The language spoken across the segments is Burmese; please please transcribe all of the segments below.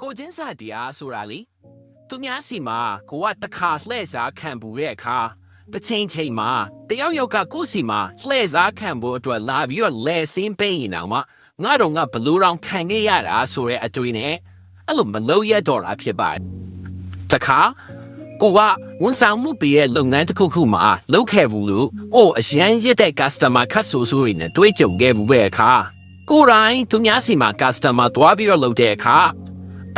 ကိုချင်းစာတရားဆိုတာလေသူများစီမှာကိုကတခါလှည့်စားခံပူရဲ့အခါတစ်ချိန်ချိန်မှာတယောက်ယောက်ကကိုယ့်စီမှာလှည့်စားခံဖို့အတွက်လာပြီးတော့လဲစင်းပေးရင်တော့မှငါတော့ငါဘလူးတော်ခံခဲ့ရတာဆိုတဲ့အတွေ့နဲ့အဲ့လိုမလို့ရတော့တာဖြစ်ပါတယ်တခါကိုကဝန်ဆောင်မှုပေးရဲ့လုပ်ငန်းတစ်ခုခုမှာလုပ်ခဲ့ဘူးလို့အိုအရန်ရစ်တဲ့ customer ခတ်ဆိုဆိုရင်းနဲ့တွေ့ကြုံခဲ့ဘူးပဲအခါကိုယ်တိုင်သူများစီမှာ customer တွားပြီးတော့လုပ်တဲ့အခါ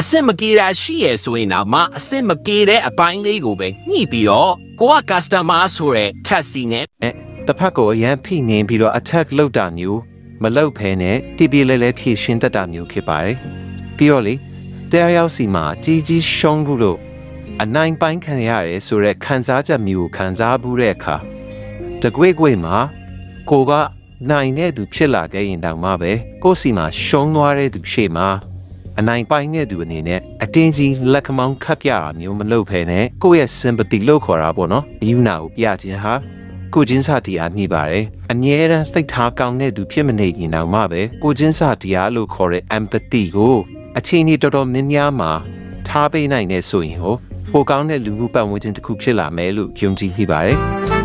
အစစ်မကေတာရှိရဆိုရင်တော့မအစစ်မကေတဲ့အပိုင်းလေးကိုပဲညှိပြီးတော့ကိုက customer ဆိုတဲ့ taxi နဲ့အဲတစ်ဖက်ကိုအရန်ဖိနေပြီးတော့ attack လုပ်တာမျိုးမလုပ်ဖဲနဲ့တည်ပြလဲလဲဖြည့်ရှင်းတတ်တာမျိုးဖြစ်ပါတယ်ပြီးတော့လေတရားရောက်စီမှာကြီးကြီးရှုံးဘူးလို့အနိုင်ပိုင်းခံရတယ်ဆိုတော့ခံစားချက်မျိုးကိုခံစားဘူးတဲ့အခါတကွေ့ကွေ့မှာကိုကနိုင်တဲ့သူဖြစ်လာခဲ့ရင်တောင်မှပဲကိုယ့်စီမှာရှုံးသွားတဲ့သူရှေ့မှာ အနိုင်ပိုင်းတဲ့သူအနေနဲ့အတင်းကြီးလက်ခမောင်းခတ်ပြတာမျိုးမလုပ်ဖဲနဲ့ကိုယ့်ရဲ့ sympathy လို့ခေါ်တာပေါ့နော်။ယူနာကိုပြခြင်းဟာကိုချင်းစာတရားမြည်ပါတယ်။အမြဲတမ်းစိတ်ထားကောင်းတဲ့သူဖြစ်မနေရင်တောင်မှပဲကိုချင်းစာတရားလို့ခေါ်တဲ့ empathy ကိုအချိန်ကြီးတော်တော်များများမှာထားပေးနိုင်နေဆိုရင်ဟိုပိုကောင်းတဲ့လူမှုပတ်ဝန်းကျင်တစ်ခုဖြစ်လာမယ်လို့ယုံကြည်မိပါတယ်။